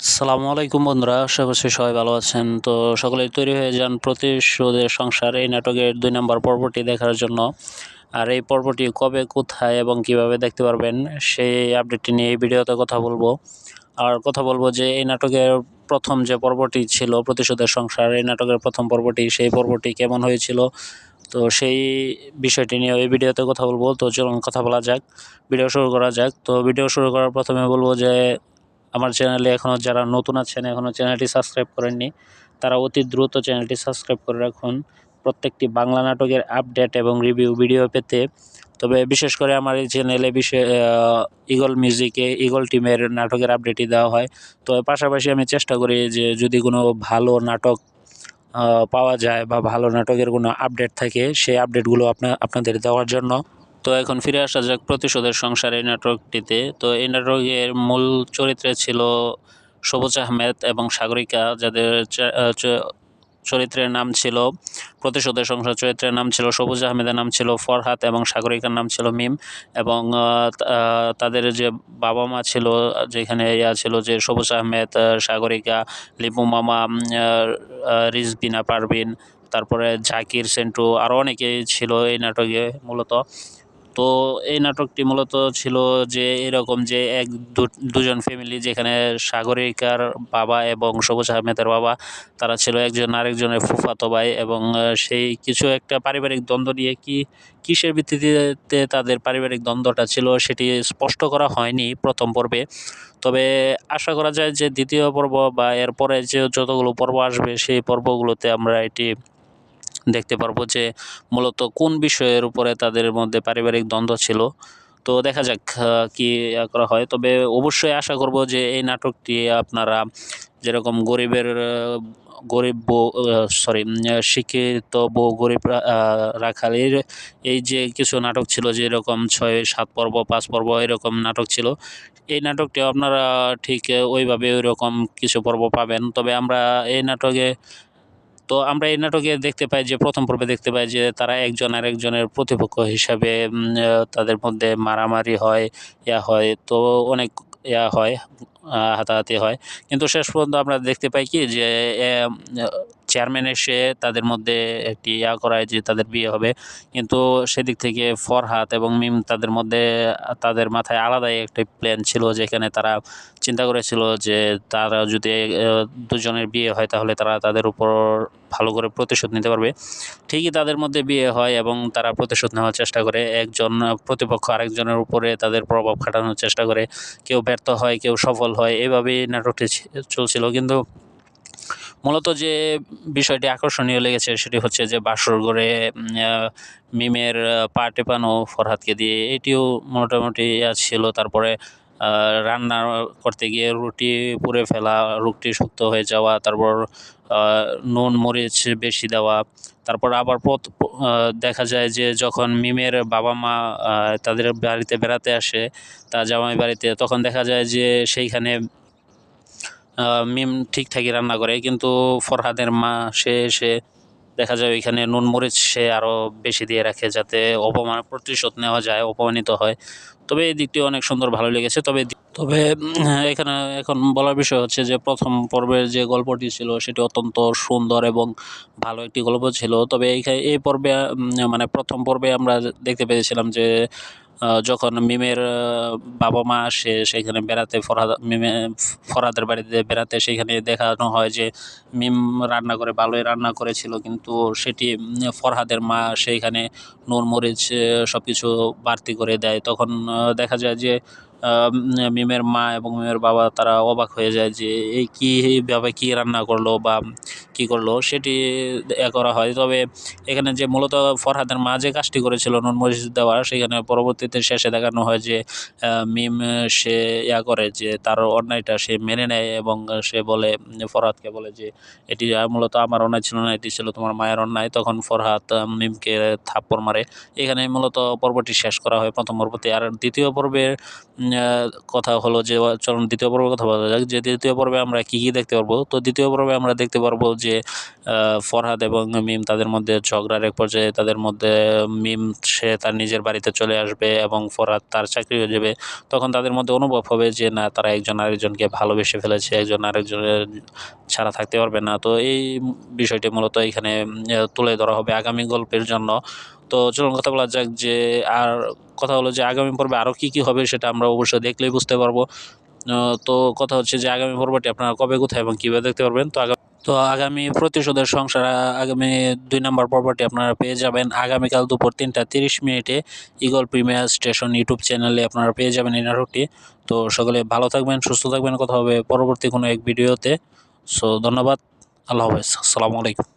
সালামু আলাইকুম বন্ধুরা, আশা করছি সবাই ভালো আছেন। তো সকলেই তৈরি হয়ে যান প্রতিশোধের সংসার, এই নাটকের দুই নম্বর পর্বটি দেখার জন্য। আর এই পর্বটি কবে, কোথায় এবং কীভাবে দেখতে পারবেন, সেই আপডেটটি নিয়ে এই ভিডিওতে কথা বলব। আর কথা বলব যে, এই নাটকের প্রথম যে পর্বটি ছিল, প্রতিশোধের সংসার, এই নাটকের প্রথম পর্বটি, সেই পর্বটি কেমন হয়েছিল? তো সেই বিষয়টি নিয়ে এই ভিডিওতে কথা বলব। তো চলুন, কথা বলা যাক, ভিডিও শুরু করা যাক। তো ভিডিও শুরু করার প্রথমে বলব যে আমার চ্যানেলে এখনও যারা নতুন আছেন এখনও চ্যানেলটি সাবস্ক্রাইব করেননি, তারা অতি দ্রুত চ্যানেলটি সাবস্ক্রাইব করে রাখুন। প্রত্যেকটি বাংলা নাটকের আপডেট এবং রিভিউ ভিডিও পেতে। তবে বিশেষ করে আমার এই চ্যানেলে বিশেষ ইগল মিউজিকে ইগল টিমের নাটকের আপডেটই দেওয়া হয়। তো পাশাপাশি আমি চেষ্টা করি যে যদি কোনো ভালো নাটক পাওয়া যায় বা ভালো নাটকের কোনো আপডেট থাকে, সেই আপডেটগুলো আপনা, আপনাদের দেওয়ার জন্য। তো এখন ফিরে আসা যাক প্রতিশোধের সংসার এই নাটকটিতে। তো এই নাটকের মূল চরিত্রে ছিল সবুজ আহমেদ এবং সাগরিকা, যাদের চরিত্রের নাম ছিল, প্রতিশোধের সংসার চরিত্রের নাম ছিল সবুজ আহমেদের নাম ছিল ফরহাদ এবং সাগরিকার নাম ছিল মিম এবং তাদের যে বাবা মা ছিল, যেখানে ইয়া ছিল যে সবুজ আহমেদ সাগরিকা, লিপু মামা রিজবিনা পারভিন, তারপরে জাকির সেন্টু আরও অনেকেই ছিল এই নাটকে মূলত। তো এই নাটকটি মূলত ছিল যে এরকম যে এক দুজন ফ্যামিলি যেখানে সাগরিকার বাবা এবং সবুজ আহমেদের বাবা, তারা ছিল একজন আরেকজনের ফুফাতো ভাই এবং সেই কিছু একটা পারিবারিক দ্বন্দ্ব নিয়ে কি, কিসের ভিত্তিতে তাদের পারিবারিক দ্বন্দ্বটা ছিল সেটি স্পষ্ট করা হয়নি প্রথম পর্বে। তবে আশা করা যায় যে দ্বিতীয় পর্ব বা এরপরে যে যতগুলো পর্ব আসবে সেই পর্বগুলোতে আমরা এটি দেখতে পারব যে মূলত কোন বিষয়ের উপরে তাদের মধ্যে পারিবারিক দ্বন্দ্ব ছিল। তো দেখা যাক কি করা হয়। তবে অবশ্যই আশা করব যে এই নাটকটি আপনারা যেরকম গরিবের গরিব বউ সরি শিক্ষিত বউ, গরিব রাখালের এই যে কিছু নাটক ছিল যে এরকম ছয়, সাত পর্ব, পাঁচ পর্ব, এরকম নাটক ছিল। এই নাটকটি আপনারা ঠিক ওইভাবে ওই রকম কিছু পর্ব পাবেন। তবে আমরা এই নাটকে তো আমরা এই নাটকে দেখতে পাই যে, প্রথম পর্বে দেখতে পাই যে, তারা একজন আরেকজনের প্রতিপক্ষ হিসাবে তাদের মধ্যে মারামারি হয়, ইয়া হয়, তো অনেক ইয়া হয় হাতাহাতি হয়। কিন্তু শেষ পর্যন্ত আমরা দেখতে পাই কি যে চেয়ারম্যান এসে তাদের মধ্যে একটি ইয়া করায় যে তাদের বিয়ে হবে। কিন্তু সেদিক থেকে ফরহাত এবং মিম তাদের মধ্যে, তাদের মাথায় আলাদাই একটি প্ল্যান ছিল যেখানে তারা চিন্তা করেছিল যে তারা যদি দুজনের বিয়ে হয় তাহলে তারা তাদের উপর ভালো করে প্রতিশোধ নিতে পারবে। ঠিকই তাদের মধ্যে বিয়ে হয় এবং তারা প্রতিশোধ নেওয়ার চেষ্টা করে। একজন প্রতিপক্ষ আরেকজনের উপরে তাদের প্রভাব খাটানোর চেষ্টা করে। কেউ ব্যর্থ হয়, কেউ সফল হয়, এভাবেই নাটকটি চলছিল। কিন্তু মূলত যে বিষয়টি আকর্ষণীয় লেগেছে সেটি হচ্ছে যে বাসর আহ, মিমের পা টেপানো ফরহাদকে দিয়ে এটিও মোটামুটি ছিল। তারপরে রান্না করতে গিয়ে রুটি পুড়ে ফেলা রুটি শক্ত হয়ে যাওয়া তারপর নুন মরিচ বেশি দেওয়া তারপর আবার পথ- দেখা যায় যে যখন মিমের বাবা মা তাদের বাড়িতে বেড়াতে আসে তা জামাই বাড়িতে তখন দেখা যায় যে সেইখানে মিম ঠিকঠাকই রান্না করে, কিন্তু ফরহাদের মা, সে এসে দেখা যায় ওইখানে নুন মরিচ সে আরও বেশি দিয়ে রাখে যাতে অপমান প্রতিশোধ নেওয়া যায়, অপমানিত হয়। তবে এই দিকটি অনেক সুন্দর, ভালো লেগেছে। তবে তবে এখানে, এখন বলার বিষয় হচ্ছে যে, প্রথম পর্বের যে গল্পটি ছিল, সেটি অত্যন্ত সুন্দর এবং ভালো একটি গল্প ছিল। তবে এই পর্বে মানে প্রথম পর্বে আমরা দেখতে পেয়েছিলাম যে যখন মিমের বাবা মা আসে সেখানে বেড়াতে, ফরহাদ, মিমে, ফরহাদের বাড়িতে বেড়াতে সেখানে দেখানো হয় যে মিম রান্না করে, ভালোই রান্না করেছিল। কিন্তু সেটি ফরহাদের মা সেইখানে নুন, মরিচ সব কিছু বাড়তি করে দেয়। তখন দেখা যায় যে মিমের মা এবং মিমের বাবা তারা অবাক হয়ে যায় যে, এই কীভাবে কী রান্না করল বা কী করল সেটি করা হয়। তবে এখানে যে মূলত ফরহাদের মা যে কাজটি করেছিল নুন মসজিদ দেওয়া, সেখানে পরবর্তীতে শেষে দেখানো হয় যে মিম সে ইয়া করে যে তার অন্যায়টা সে মেনে নেয় এবং সে বলে, ফরহাদকে বলে যে, এটি মূলত আমার অন্যায় ছিল না, এটি ছিল তোমার মায়ের অন্যায়। তখন ফরহাদ মিমকে থাপ্পড় মারে। এখানে মূলত পর্বটি শেষ করা হয় প্রথম পর্বতে। আর দ্বিতীয় পর্বের কথা হলো যে, চলুন দ্বিতীয় পর্বের কথা বলা যাক। যে দ্বিতীয় পর্বে আমরা কী কী দেখতে পারব? তো দ্বিতীয় পর্বে আমরা দেখতে পারব যে যে ফরহাদ এবং মিম তাদের মধ্যে ঝগড়ার এক পর্যায়ে তাদের মধ্যে, মিম সে তার নিজের বাড়িতে চলে আসবে এবং ফরহাদ তার চাকরি হয়ে যাবে। তখন তাদের মধ্যে অনুভব হবে যে, না, তারা একজন আরেকজনকে ভালোবেসে ফেলেছে, একজন আরেকজনের ছাড়া থাকতে পারবে না। তো এই বিষয়টি মূলত এখানে তুলে ধরা হবে আগামী গল্পের জন্য। তো চলুন কথা বলা যাক যে, আর কথা হলো যে, আগামী পর্বে আরও কী কী হবে সেটা আমরা অবশ্যই দেখলেই বুঝতে পারব। তো কথা হচ্ছে যে, আগামী পর্বটি আপনারা কবে, কোথায় এবং কীভাবে দেখতে পারবেন। তো আগামী তো আগামী প্রতিশোধের সংসার, আগামী দুই নম্বর পর্বটি আপনারা পেয়ে যাবেন। আগামীকাল দুপুর তিনটা তিরিশ মিনিটে ইগল প্রিমিয়ার স্টেশন ইউটিউব চ্যানেলে আপনারা পেয়ে যাবেন এই নাটকটি। তো সকলে ভালো থাকবেন, সুস্থ থাকবেন। কথা হবে পরবর্তী কোনো এক ভিডিওতে। সো ধন্যবাদ। আল্লাহ হাফেজ। আসসালামু আলাইকুম।